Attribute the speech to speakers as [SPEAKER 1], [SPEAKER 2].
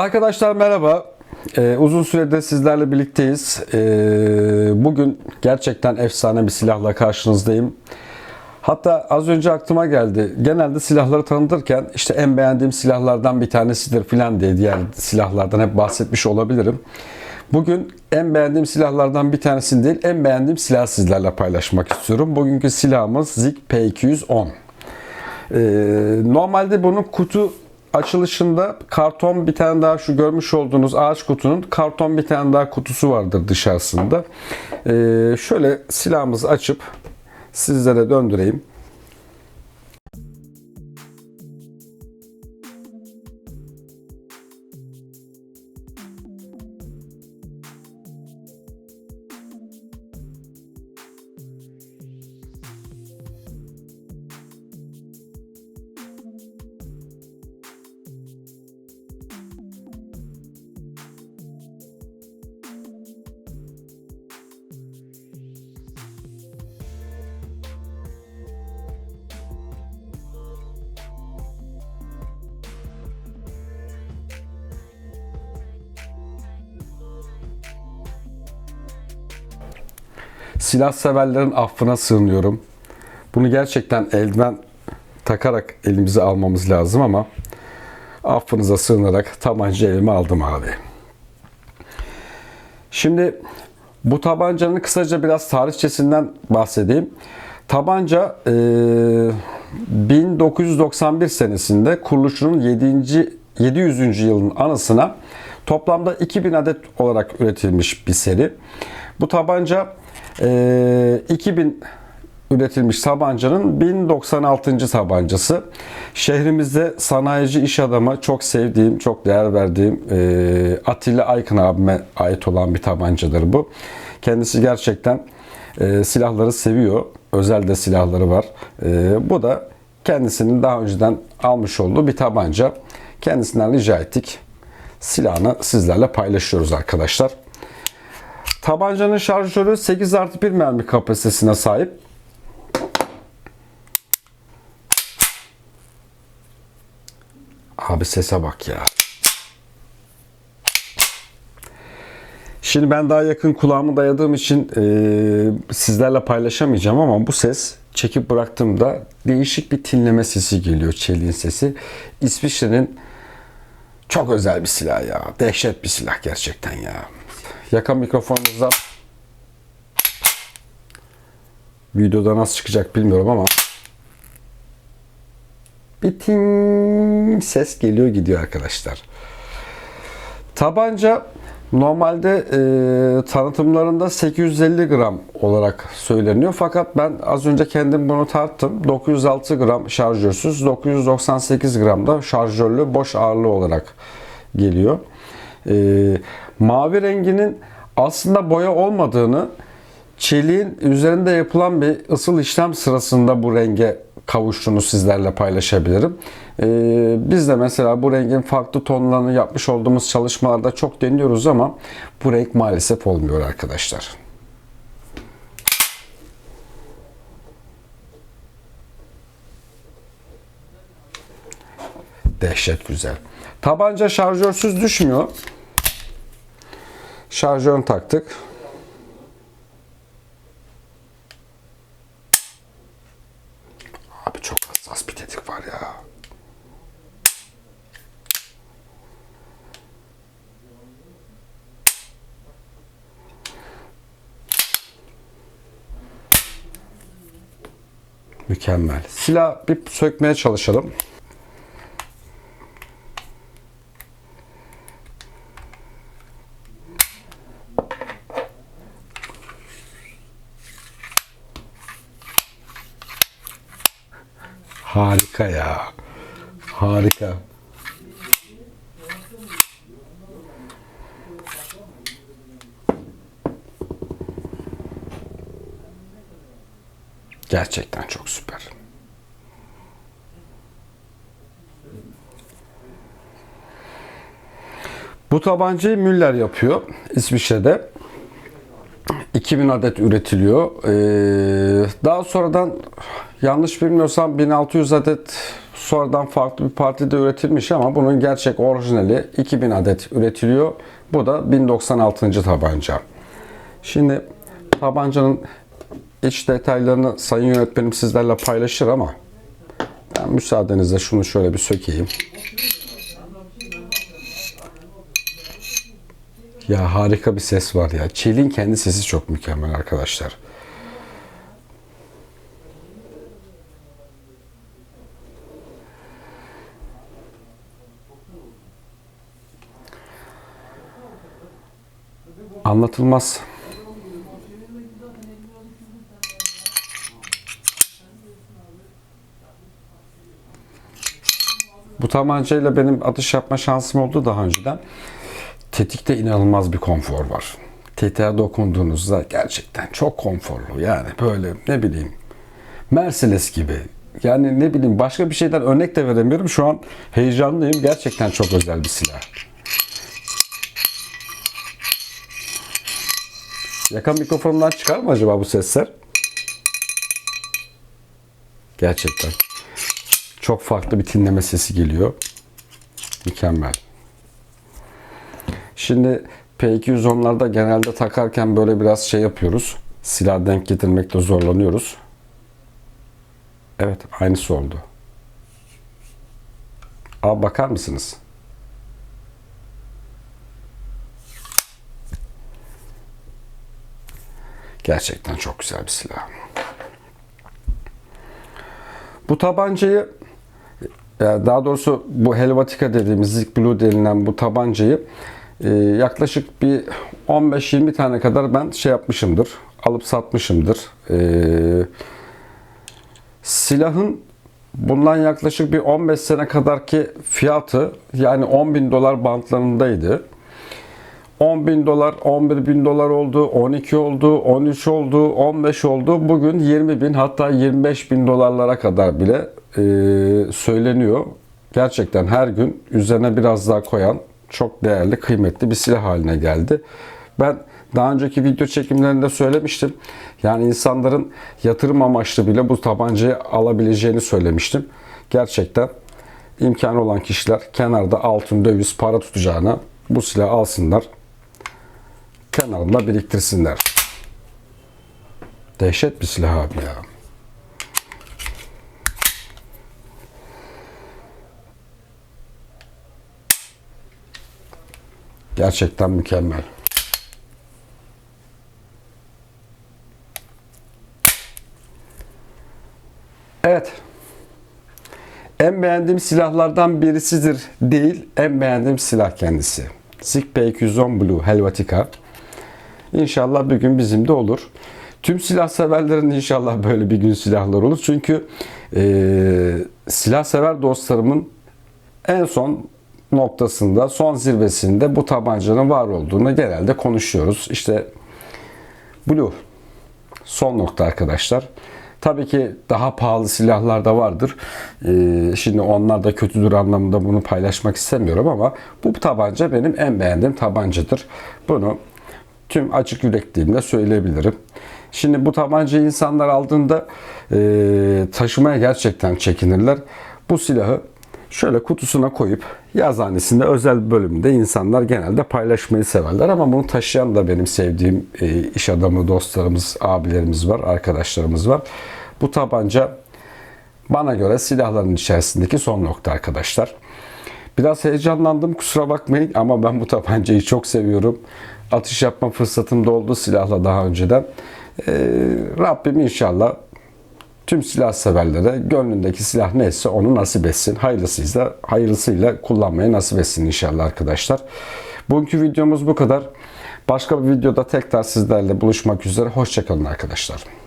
[SPEAKER 1] Arkadaşlar merhaba. Ee, uzun süredir sizlerle birlikteyiz. Ee, bugün gerçekten efsane bir silahla karşınızdayım. Hatta az önce aklıma geldi. Genelde silahları tanıtırken işte en beğendiğim silahlardan bir tanesidir filan diye diğer silahlardan hep bahsetmiş olabilirim. Bugün en beğendiğim silahlardan bir tanesini değil, en beğendiğim silah sizlerle paylaşmak istiyorum. Bugünkü silahımız Zig P210. Ee, normalde bunun kutu açılışında karton bir tane daha şu görmüş olduğunuz ağaç kutunun karton bir tane daha kutusu vardır dışarısında. Ee, şöyle silahımızı açıp sizlere döndüreyim. Silah severlerin affına sığınıyorum. Bunu gerçekten eldiven takarak elimize almamız lazım ama affınıza sığınarak tabanca elime aldım abi. Şimdi bu tabancanın kısaca biraz tarihçesinden bahsedeyim. Tabanca e, 1991 senesinde kuruluşunun 7. 700. yılın anısına toplamda 2000 adet olarak üretilmiş bir seri. Bu tabanca e, 2000 üretilmiş tabancanın 1096. tabancası. Şehrimizde sanayici iş adamı çok sevdiğim, çok değer verdiğim e, Atilla Aykın abime ait olan bir tabancadır bu. Kendisi gerçekten e, silahları seviyor. Özel de silahları var. E, bu da kendisinin daha önceden almış olduğu bir tabanca. Kendisinden rica ettik. Silahını sizlerle paylaşıyoruz arkadaşlar. Tabancanın şarjörü 8 artı 1 mermi kapasitesine sahip. Abi sese bak ya. Şimdi ben daha yakın kulağımı dayadığım için e, sizlerle paylaşamayacağım ama bu ses çekip bıraktığımda değişik bir tinleme sesi geliyor. Çeliğin sesi. İsviçre'nin çok özel bir silah ya. Dehşet bir silah gerçekten ya. Yaka mikrofonumuzda videoda nasıl çıkacak bilmiyorum ama bir ting ses geliyor gidiyor arkadaşlar. Tabanca normalde e, tanıtımlarında 850 gram olarak söyleniyor. Fakat ben az önce kendim bunu tarttım. 906 gram şarjörsüz, 998 gram da şarjörlü boş ağırlığı olarak geliyor. E, mavi renginin aslında boya olmadığını çeliğin üzerinde yapılan bir ısıl işlem sırasında bu renge kavuştuğunu sizlerle paylaşabilirim. Ee, biz de mesela bu rengin farklı tonlarını yapmış olduğumuz çalışmalarda çok deniyoruz ama bu renk maalesef olmuyor arkadaşlar. Dehşet güzel. Tabanca şarjörsüz düşmüyor. Şarjörünü taktık. Abi çok hassas bir tetik var ya. Mükemmel. Silah bir sökmeye çalışalım. Harika ya. Harika. Gerçekten çok süper. Bu tabancayı Müller yapıyor İsviçre'de. 2000 adet üretiliyor. Ee, daha sonradan yanlış bilmiyorsam 1600 adet sonradan farklı bir partide üretilmiş ama bunun gerçek orijinali 2000 adet üretiliyor. Bu da 1096. tabanca. Şimdi tabancanın iç detaylarını sayın yönetmenim sizlerle paylaşır ama ben müsaadenizle şunu şöyle bir sökeyim. Ya harika bir ses var ya. Çelin kendi sesi çok mükemmel arkadaşlar. Anlatılmaz. Bu tabancayla benim atış yapma şansım oldu daha önceden. Tetikte inanılmaz bir konfor var. Tetiğe dokunduğunuzda gerçekten çok konforlu. Yani böyle ne bileyim Mercedes gibi. Yani ne bileyim başka bir şeyden örnek de veremiyorum. Şu an heyecanlıyım. Gerçekten çok özel bir silah. Yaka mikrofonundan çıkar mı acaba bu sesler? Gerçekten. Çok farklı bir tinleme sesi geliyor. Mükemmel. Şimdi P210'larda genelde takarken böyle biraz şey yapıyoruz. Silah denk getirmekte zorlanıyoruz. Evet, aynısı oldu. Abi bakar mısınız? Gerçekten çok güzel bir silah. Bu tabancayı e, daha doğrusu bu Helvetica dediğimiz Zik Blue denilen bu tabancayı e, yaklaşık bir 15-20 tane kadar ben şey yapmışımdır. Alıp satmışımdır. E, silahın bundan yaklaşık bir 15 sene kadarki fiyatı yani 10 bin dolar bantlarındaydı. 10 bin dolar, 11 bin dolar oldu, 12 oldu, 13 oldu, 15 oldu. Bugün 20 bin hatta 25 bin dolarlara kadar bile e, söyleniyor. Gerçekten her gün üzerine biraz daha koyan çok değerli, kıymetli bir silah haline geldi. Ben daha önceki video çekimlerinde söylemiştim. Yani insanların yatırım amaçlı bile bu tabancayı alabileceğini söylemiştim. Gerçekten imkanı olan kişiler kenarda altın, döviz, para tutacağına bu silahı alsınlar kenarında biriktirsinler. Dehşet bir silah abi ya. Gerçekten mükemmel. Evet. En beğendiğim silahlardan birisidir değil, en beğendiğim silah kendisi. Zik P210 Blue Helvetica. İnşallah bir gün bizim de olur. Tüm silah severlerin inşallah böyle bir gün silahlar olur. Çünkü e, silah sever dostlarımın en son noktasında, son zirvesinde bu tabancanın var olduğunu genelde konuşuyoruz. İşte Blue son nokta arkadaşlar. Tabii ki daha pahalı silahlar da vardır. Ee, şimdi onlar da kötüdür anlamında bunu paylaşmak istemiyorum ama bu tabanca benim en beğendiğim tabancadır. Bunu tüm açık yürekliğimle söyleyebilirim. Şimdi bu tabancayı insanlar aldığında e, taşımaya gerçekten çekinirler. Bu silahı şöyle kutusuna koyup yazhanesinde özel bölümünde insanlar genelde paylaşmayı severler. Ama bunu taşıyan da benim sevdiğim e, iş adamı dostlarımız, abilerimiz var, arkadaşlarımız var. Bu tabanca bana göre silahların içerisindeki son nokta arkadaşlar. Biraz heyecanlandım kusura bakmayın ama ben bu tabancayı çok seviyorum. Atış yapma fırsatım da oldu silahla daha önceden. Ee, Rabbim inşallah tüm silah severlere gönlündeki silah neyse onu nasip etsin. Hayırlısıyla, hayırlısıyla kullanmayı nasip etsin inşallah arkadaşlar. Bugünkü videomuz bu kadar. Başka bir videoda tekrar sizlerle buluşmak üzere. Hoşçakalın arkadaşlar.